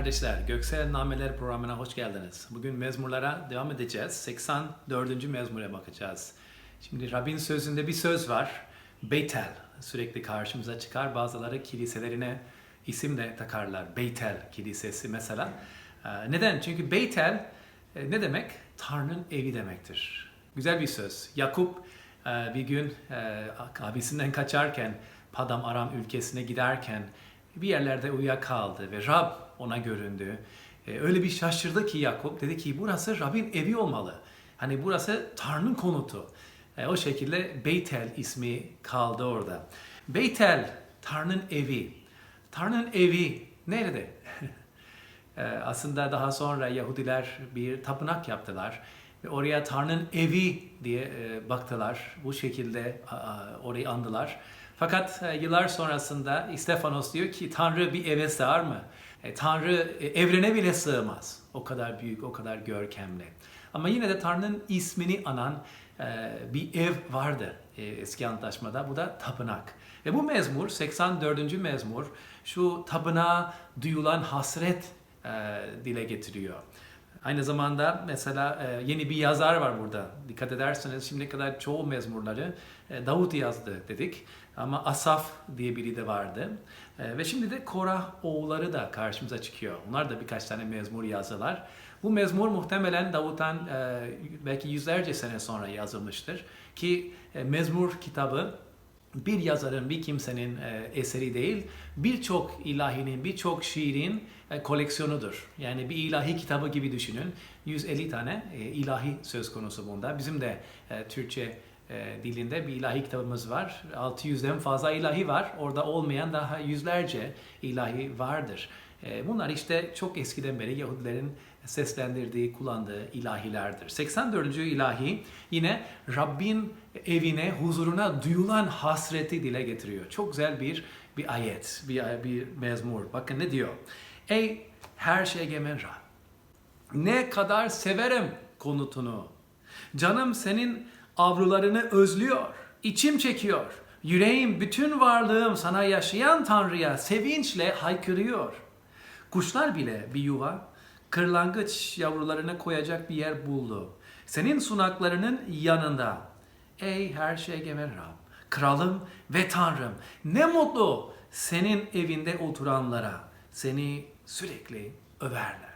Kardeşler, Göksel Nameler programına hoş geldiniz. Bugün mezmurlara devam edeceğiz. 84. mezmure bakacağız. Şimdi Rabbin sözünde bir söz var. Beytel sürekli karşımıza çıkar. Bazıları kiliselerine isim de takarlar. Beytel Kilisesi mesela. Ee, Neden? Çünkü Beytel e, ne demek? Tanrı'nın evi demektir. Güzel bir söz. Yakup e, bir gün e, abisinden kaçarken Padam Aram ülkesine giderken bir yerlerde uyuyakaldı ve Rab ona göründü. E, öyle bir şaşırdı ki Yakup dedi ki burası Rab'in evi olmalı. Hani burası Tanrı'nın konutu. E, o şekilde Beytel ismi kaldı orada. Beytel Tanrı'nın evi. Tanrı'nın evi nerede? E, aslında daha sonra Yahudiler bir tapınak yaptılar ve oraya Tanrı'nın evi diye e, baktılar. Bu şekilde a, a, orayı andılar. Fakat e, yıllar sonrasında Stefanos diyor ki Tanrı bir eve sığar mı? E, Tanrı e, evrene bile sığmaz. O kadar büyük, o kadar görkemli. Ama yine de Tanrı'nın ismini anan e, bir ev vardı eski antlaşmada. Bu da tapınak. Ve bu mezmur, 84. mezmur, şu tapınağa duyulan hasret dile getiriyor. Aynı zamanda mesela e, yeni bir yazar var burada. Dikkat ederseniz şimdiye kadar çoğu mezmurları e, Davut yazdı dedik. Ama Asaf diye biri de vardı. E, ve şimdi de Korah oğulları da karşımıza çıkıyor. Onlar da birkaç tane mezmur yazdılar. Bu mezmur muhtemelen Davut'tan belki yüzlerce sene sonra yazılmıştır. Ki mezmur kitabı bir yazarın, bir kimsenin e, eseri değil, birçok ilahinin, birçok şiirin e, koleksiyonudur. Yani bir ilahi kitabı gibi düşünün. 150 tane e, ilahi söz konusu bunda. Bizim de Türkçe dilinde bir ilahi kitabımız var. 600'den fazla ilahi var. Orada olmayan daha yüzlerce ilahi vardır. Bunlar işte çok eskiden beri Yahudilerin seslendirdiği, kullandığı ilahilerdir. 84. ilahi yine Rabbin evine, huzuruna duyulan hasreti dile getiriyor. Çok güzel bir bir ayet, bir, bir mezmur. Bakın ne diyor? Ey her şey egemen Rab, ne kadar severim konutunu. Canım senin avrularını özlüyor, içim çekiyor. Yüreğim, bütün varlığım sana yaşayan Tanrı'ya sevinçle haykırıyor. Kuşlar bile bir yuva, kırlangıç yavrularını koyacak bir yer buldu. Senin sunaklarının yanında. Ey her şey egemen Rab, kralım ve Tanrım, ne mutlu senin evinde oturanlara seni sürekli överler.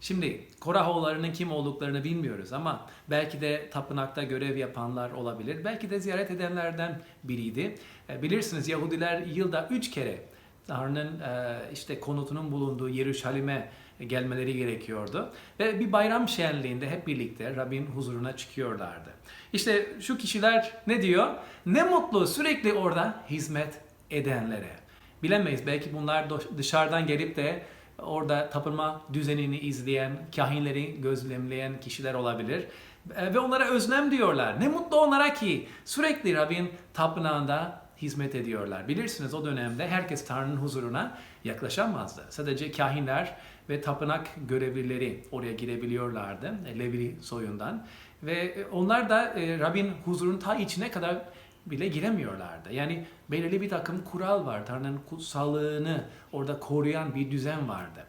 Şimdi Korahoğullarının kim olduklarını bilmiyoruz ama belki de tapınakta görev yapanlar olabilir. Belki de ziyaret edenlerden biriydi. E, Bilirsiniz Yahudiler yılda üç kere Tanrı'nın e, işte konutunun bulunduğu Yeruşalim'e gelmeleri gerekiyordu. Ve bir bayram şenliğinde hep birlikte Rabbin huzuruna çıkıyorlardı. İşte şu kişiler ne diyor? Ne mutlu sürekli orada hizmet edenlere. Bilemeyiz belki bunlar dışarıdan gelip de orada tapınma düzenini izleyen, kahinleri gözlemleyen kişiler olabilir. E, Ve onlara özlem diyorlar. Ne mutlu onlara ki sürekli Rabbin tapınağında hizmet ediyorlar. Bilirsiniz o dönemde herkes Tanrı'nın huzuruna yaklaşamazdı. Sadece kahinler ve tapınak görevlileri oraya girebiliyorlardı. e, Levi soyundan. Ve onlar da e, Rabbin huzurunun ta içine kadar bile giremiyorlardı. Yani belirli bir takım kural var. Tanrı'nın kutsallığını orada koruyan bir düzen vardı.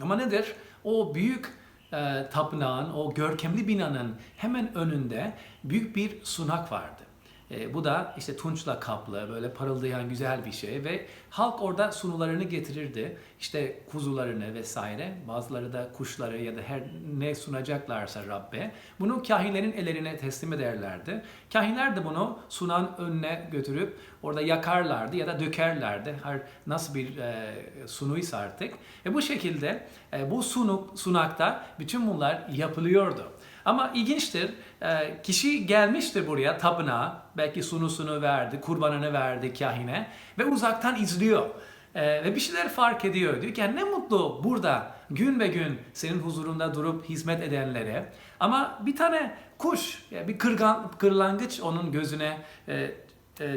Ama nedir? O büyük e, tapınağın, o görkemli binanın hemen önünde büyük bir sunak vardı. E, bu da işte tunçla kaplı, böyle parıldayan güzel bir şey ve halk orada sunularını getirirdi. İşte kuzularını vesaire, bazıları da kuşları ya da her ne sunacaklarsa Rabbe. Bunu kahinlerin ellerine teslim ederlerdi. Kahinler de bunu sunan önüne götürüp orada yakarlardı ya da dökerlerdi. Her nasıl bir e, sunuysa artık. E, bu şekilde e, bu sunuk, sunakta bütün bunlar yapılıyordu. Ama ilginçtir, e, kişi gelmiştir buraya tapınağa, belki sunusunu verdi, kurbanını verdi kahine ve uzaktan izliyor. E, ve bir şeyler fark ediyor. Diyor ki "Ya ne mutlu burada gün be gün senin huzurunda durup hizmet edenlere. Ama bir tane kuş, yani bir kırgan, kırlangıç onun gözüne e,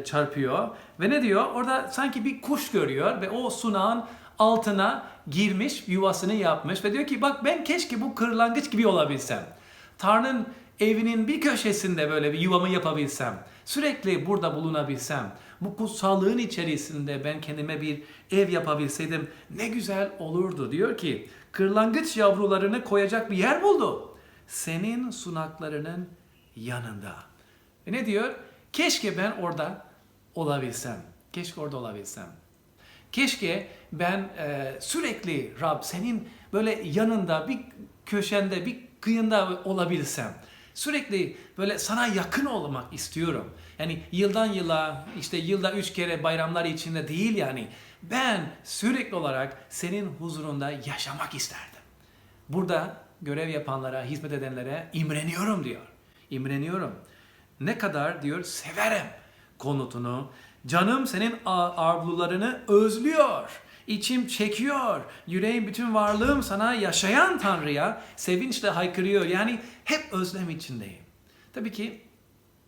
çarpıyor. Ve ne diyor? Orada sanki bir kuş görüyor ve o sunağın altına girmiş, yuvasını yapmış ve diyor ki bak ben keşke bu kırlangıç gibi olabilsem. Tanrı'nın evinin bir köşesinde böyle bir yuvamı yapabilsem. sürekli burada bulunabilsem, bu kutsallığın içerisinde ben kendime bir ev yapabilseydim ne güzel olurdu. Diyor ki, kırlangıç yavrularını koyacak bir yer buldu. Senin sunaklarının yanında. Ve ne diyor? Keşke ben orada olabilsem. Keşke orada olabilsem. Keşke ben e, sürekli Rab senin böyle yanında bir köşende bir kıyında olabilsem. Sürekli böyle sana yakın olmak istiyorum. Yani yıldan yıla işte yılda üç kere bayramlar içinde değil yani. Ben sürekli olarak senin huzurunda yaşamak isterdim. Burada görev yapanlara, hizmet edenlere imreniyorum diyor. İmreniyorum. Ne kadar diyor severim konutunu. Canım senin arzularını özlüyor. İçim çekiyor. Yüreğim bütün varlığım sana yaşayan Tanrı'ya sevinçle haykırıyor. Yani hep özlem içindeyim. Tabii ki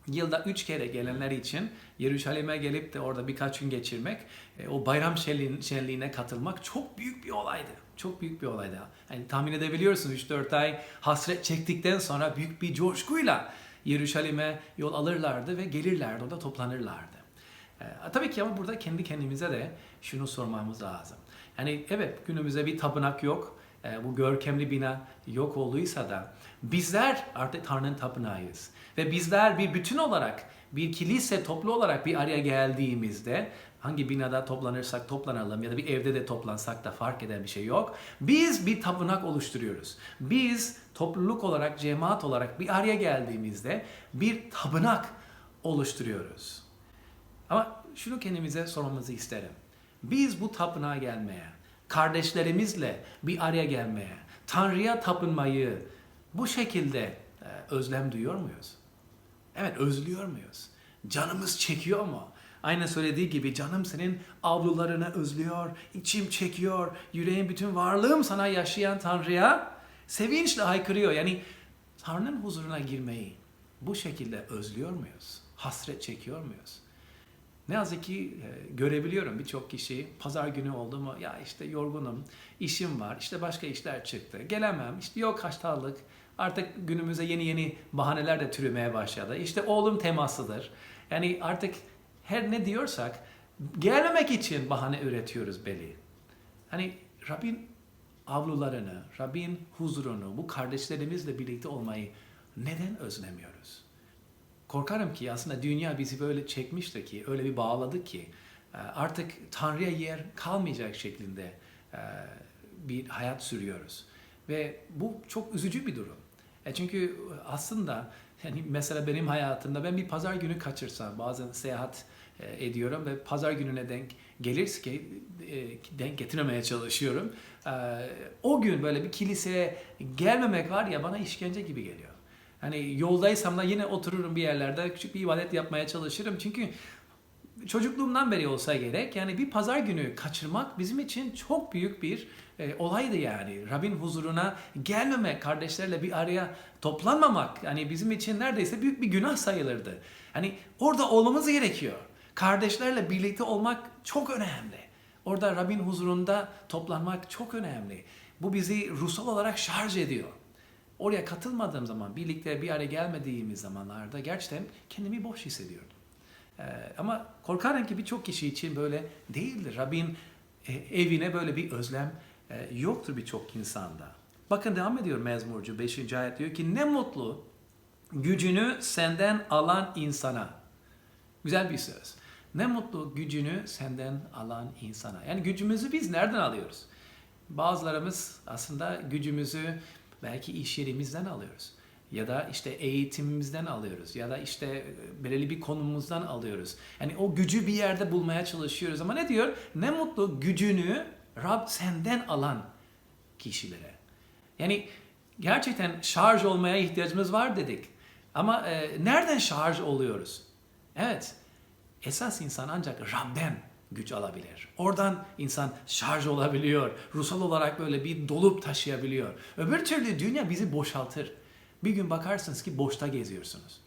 yılda üç kere gelenler için Yeruşalim'e gelip de orada birkaç gün geçirmek, e, o bayram şenliğin- şenliğine katılmak çok büyük bir olaydı. Çok büyük bir olaydı. Yani tahmin edebiliyorsun 3-4 ay hasret çektikten sonra büyük bir coşkuyla Yeruşalim'e yol alırlardı ve gelirlerdi, orada toplanırlardı. E, tabii ki ama burada kendi kendimize de şunu sormamız lazım. Yani evet günümüzde bir tapınak yok. E, bu görkemli bina yok olduysa da bizler artık Tanrı'nın tapınağıyız. Ve bizler bir bütün olarak, bir kilise toplu olarak bir araya geldiğimizde hangi binada toplanırsak toplanalım ya da bir evde de toplansak da fark eden bir şey yok. Biz bir tapınak oluşturuyoruz. Biz topluluk olarak, cemaat olarak bir araya geldiğimizde bir tapınak oluşturuyoruz. Ama şunu kendimize sormamızı isterim. Biz bu tapınağa gelmeye, kardeşlerimizle bir araya gelmeye, Tanrı'ya tapınmayı bu şekilde e, özlem duyuyor muyuz? Evet özlüyor muyuz? Canımız çekiyor mu? Aynen söylediği gibi canım senin avlularını özlüyor, içim çekiyor, yüreğim bütün varlığım sana yaşayan Tanrı'ya sevinçle haykırıyor. Yani Tanrı'nın huzuruna girmeyi bu şekilde özlüyor muyuz? Hasret çekiyor muyuz? Ne yazık ki e, görebiliyorum birçok kişi pazar günü oldu mu ya işte yorgunum, işim var, işte başka işler çıktı, gelemem, işte yok hastalık, artık günümüze yeni yeni bahaneler de türemeye başladı. İşte oğlum temasıdır. Yani artık her ne diyorsak gelmemek için bahane üretiyoruz belli. Hani Rabbin avlularını, Rabbin huzurunu, bu kardeşlerimizle birlikte olmayı neden özlemiyoruz? Korkarım ki aslında dünya bizi böyle çekmişti ki, öyle bir bağladı ki e, artık Tanrı'ya yer kalmayacak şeklinde e, bir hayat sürüyoruz. Ve bu çok üzücü bir durum. E çünkü aslında yani mesela benim hayatımda ben bir pazar günü kaçırsam bazen seyahat ediyorum ve pazar gününe denk gelirse denk getirmemeye çalışıyorum. O gün böyle bir kiliseye gelmemek var ya bana işkence gibi geliyor. Hani yoldaysam da yine otururum bir yerlerde küçük bir ibadet yapmaya çalışırım. Çünkü çocukluğumdan beri olsa gerek yani bir pazar günü kaçırmak bizim için çok büyük bir e, olaydı yani. Rabbin huzuruna gelmemek, kardeşlerle bir araya toplanmamak yani bizim için neredeyse büyük bir günah sayılırdı. Hani orada olmamız gerekiyor. Kardeşlerle birlikte olmak çok önemli. Orada Rabbin huzurunda toplanmak çok önemli. Bu bizi ruhsal olarak şarj ediyor. Oraya katılmadığım zaman, birlikte bir araya gelmediğimiz zamanlarda gerçekten kendimi boş hissediyordum. Ee, ama korkarım ki birçok kişi için böyle değildir. Rabbin e, evine böyle bir özlem e, yoktur birçok insanda. Bakın devam ediyor mezmurcu 5. ayet diyor ki ne mutlu gücünü senden alan insana. Güzel bir söz. Ne mutlu gücünü senden alan insana. Yani gücümüzü biz nereden alıyoruz? Bazılarımız aslında gücümüzü belki iş yerimizden alıyoruz. Ya da işte eğitimimizden alıyoruz. Ya da işte belirli bir konumumuzdan alıyoruz. Yani o gücü bir yerde bulmaya çalışıyoruz. Ama ne diyor? Ne mutlu gücünü Rab senden alan kişilere. Yani gerçekten şarj olmaya ihtiyacımız var dedik. Ama e, nereden şarj oluyoruz? Evet, esas insan ancak Rab'den güç alabilir. Oradan insan şarj olabiliyor. Ruhsal olarak böyle bir dolup taşıyabiliyor. Öbür türlü dünya bizi boşaltır. Bir gün bakarsınız ki boşta geziyorsunuz.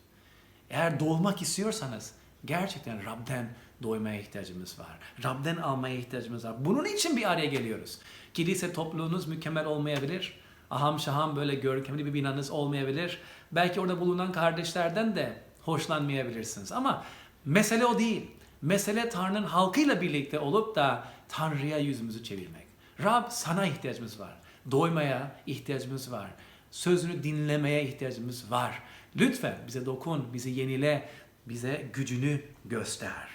Eğer dolmak istiyorsanız gerçekten Rab'den doymaya ihtiyacımız var. Rab'den almaya ihtiyacımız var. Bunun için bir araya geliyoruz. Kilise topluluğunuz mükemmel olmayabilir. Aham şaham böyle görkemli bir binanız olmayabilir. Belki orada bulunan kardeşlerden de hoşlanmayabilirsiniz. Ama mesele o değil. Mesele Tanrı'nın halkıyla birlikte olup da Tanrı'ya yüzümüzü çevirmek. Rab sana ihtiyacımız var. Doymaya ihtiyacımız var. Sözünü dinlemeye ihtiyacımız var. Lütfen bize dokun, bizi yenile, bize gücünü göster.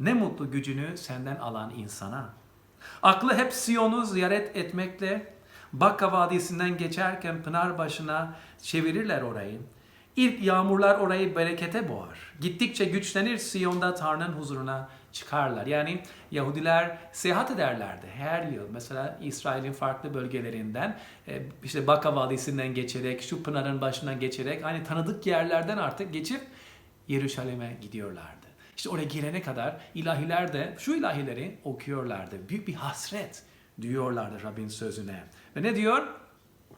Ne mutlu gücünü senden alan insana. Aklı hep Siyon'u ziyaret etmekle Bakka Vadisi'nden geçerken Pınar başına çevirirler orayı. İlk yağmurlar orayı berekete boğar. Gittikçe güçlenir Siyon'da Tanrı'nın huzuruna çıkarlar. Yani Yahudiler seyahat ederlerdi her yıl. Mesela İsrail'in farklı bölgelerinden e, işte Bakka Vadisi'nden geçerek, şu pınarın başından geçerek aynı tanıdık yerlerden artık geçip Yeruşalim'e gidiyorlardı. İşte oraya girene kadar ilahiler de şu ilahileri okuyorlardı. Büyük bir hasret duyuyorlardı Rabbin sözüne. Ve ne diyor?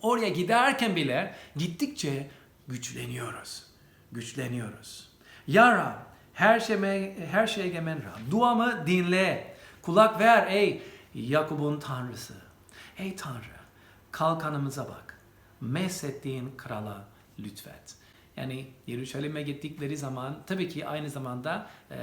Oraya giderken bile gittikçe güçleniyoruz. Güçleniyoruz. Ya Rab, her şeye, her şeye egemen Rab, duamı dinle. Kulak ver ey Yakup'un Tanrısı. Ey Tanrı, kalkanımıza bak. Mesettiğin krala lütfet. Yani Yeruşalim'e gittikleri zaman tabii ki aynı zamanda e,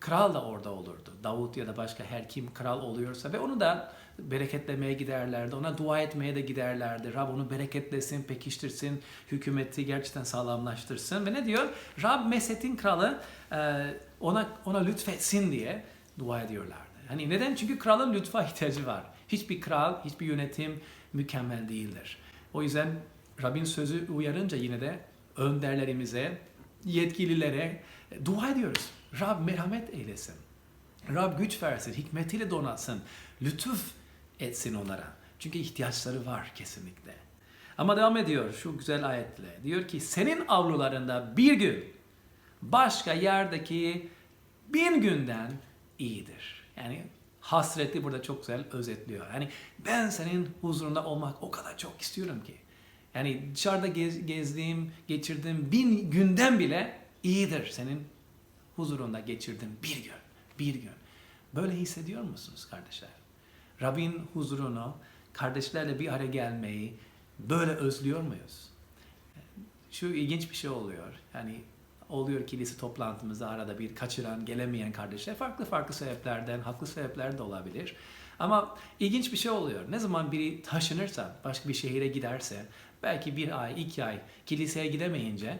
kral da orada olurdu. Davut ya da başka her kim kral oluyorsa ve onu da bereketlemeye giderlerdi. Ona dua etmeye de giderlerdi. Rab onu bereketlesin, pekiştirsin, hükümeti gerçekten sağlamlaştırsın. Ve ne diyor? Rab Meset'in kralı e, ona ona lütfetsin diye dua ediyorlardı. Hani neden? Çünkü kralın lütfa ihtiyacı var. Hiçbir kral, hiçbir yönetim mükemmel değildir. O yüzden Rabbin sözü uyarınca yine de önderlerimize, yetkililere dua ediyoruz. Rab merhamet eylesin. Rab güç versin, hikmetiyle donatsın, lütuf etsin onlara. Çünkü ihtiyaçları var kesinlikle. Ama devam ediyor şu güzel ayetle. Diyor ki senin avlularında bir gün başka yerdeki bin günden iyidir. Yani hasreti burada çok güzel özetliyor. Yani ben senin huzurunda olmak o kadar çok istiyorum ki. Yani dışarıda gez, gezdiğim, geçirdiğim bin günden bile iyidir senin huzurunda geçirdiğim bir gün. Bir gün. Böyle hissediyor musunuz kardeşler? Rabbin huzurunu, kardeşlerle bir araya gelmeyi böyle özlüyor muyuz? Şu ilginç bir şey oluyor. Yani oluyor kilise toplantımızda arada bir kaçıran, gelemeyen kardeşler farklı farklı sebeplerden, haklı sebepler de olabilir. Ama ilginç bir şey oluyor. Ne zaman biri taşınırsa, başka bir şehire giderse, belki bir ay, iki ay kiliseye gidemeyince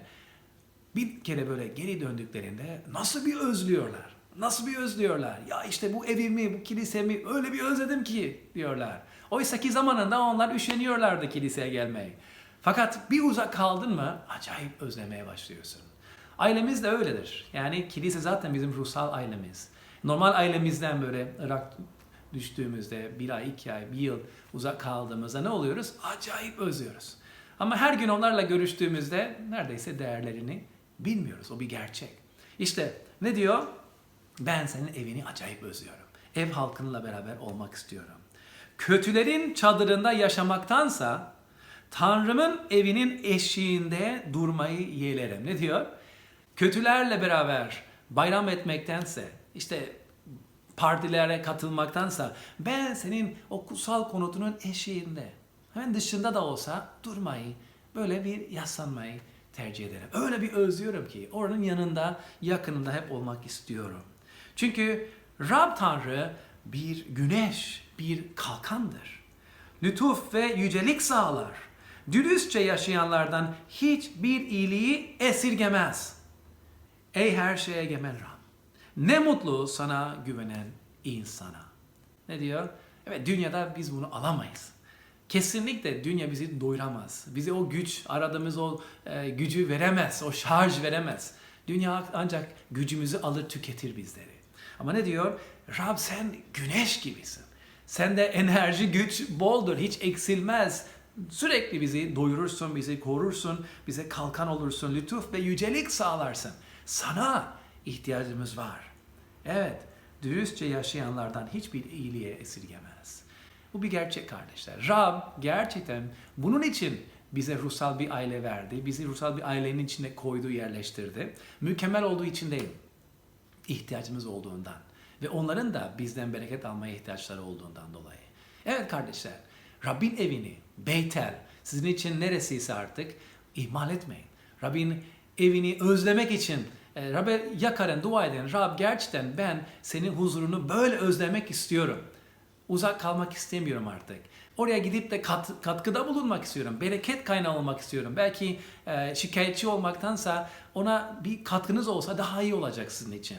bir kere böyle geri döndüklerinde nasıl bir özlüyorlar. Nasıl bir özlüyorlar. Ya işte bu evimi, bu kilisemi öyle bir özledim ki diyorlar. Oysa ki zamanında onlar üşeniyorlardı kiliseye gelmeyi. Fakat bir uzak kaldın mı acayip özlemeye başlıyorsun. Ailemiz de öyledir. Yani kilise zaten bizim ruhsal ailemiz. Normal ailemizden böyle Irak düştüğümüzde bir ay, iki ay, bir yıl uzak kaldığımızda ne oluyoruz? Acayip özlüyoruz. Ama her gün onlarla görüştüğümüzde neredeyse değerlerini bilmiyoruz. O bir gerçek. İşte ne diyor? Ben senin evini acayip özlüyorum. Ev halkınla beraber olmak istiyorum. Kötülerin çadırında yaşamaktansa Tanrımın evinin eşiğinde durmayı yeğlerim. Ne diyor? Kötülerle beraber bayram etmektense, işte partilere katılmaktansa ben senin o kutsal konutunun eşiğinde, hemen dışında da olsa durmayı, böyle bir yaslanmayı tercih ederim. Öyle bir özlüyorum ki oranın yanında, yakınında hep olmak istiyorum. Çünkü Rab Tanrı bir güneş, bir kalkandır. Lütuf ve yücelik sağlar. Dürüstçe yaşayanlardan hiçbir iyiliği esirgemez. Ey her şeye egemen Rab. Ne mutlu sana güvenen insana. Ne diyor? Evet dünyada biz bunu alamayız. Kesinlikle dünya bizi doyuramaz. Bize o güç, aradığımız o e, gücü veremez, o şarj veremez. Dünya ancak gücümüzü alır tüketir bizleri. Ama ne diyor? Rab sen güneş gibisin. Sende enerji, güç boldur, hiç eksilmez. Sürekli bizi doyurursun, bizi korursun, bize kalkan olursun, lütuf ve yücelik sağlarsın. Sana ihtiyacımız var. Evet, dürüstçe yaşayanlardan hiçbir iyiliğe esirgemez. Bu bir gerçek kardeşler. Rab gerçekten bunun için bize ruhsal bir aile verdi. Bizi ruhsal bir ailenin içine koydu, yerleştirdi. Mükemmel olduğu için değil, ihtiyacımız olduğundan ve onların da bizden bereket almaya ihtiyaçları olduğundan dolayı. Evet kardeşler, Rabbin evini, Beytel, sizin için neresiyse artık ihmal etmeyin. Rabbin evini özlemek için e, Rab'be yakarın, dua edin. Rab gerçekten ben senin huzurunu böyle özlemek istiyorum. Uzak kalmak istemiyorum artık. Oraya gidip de kat- katkıda bulunmak istiyorum. Bereket kaynağı olmak istiyorum. Belki e, şikayetçi olmaktansa ona bir katkınız olsa daha iyi olacak sizin için.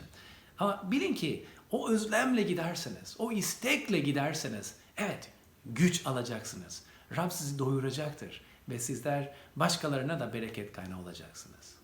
Ama bilin ki o özlemle giderseniz, o istekle giderseniz evet güç alacaksınız. Rab sizi doyuracaktır ve sizler başkalarına da bereket kaynağı olacaksınız.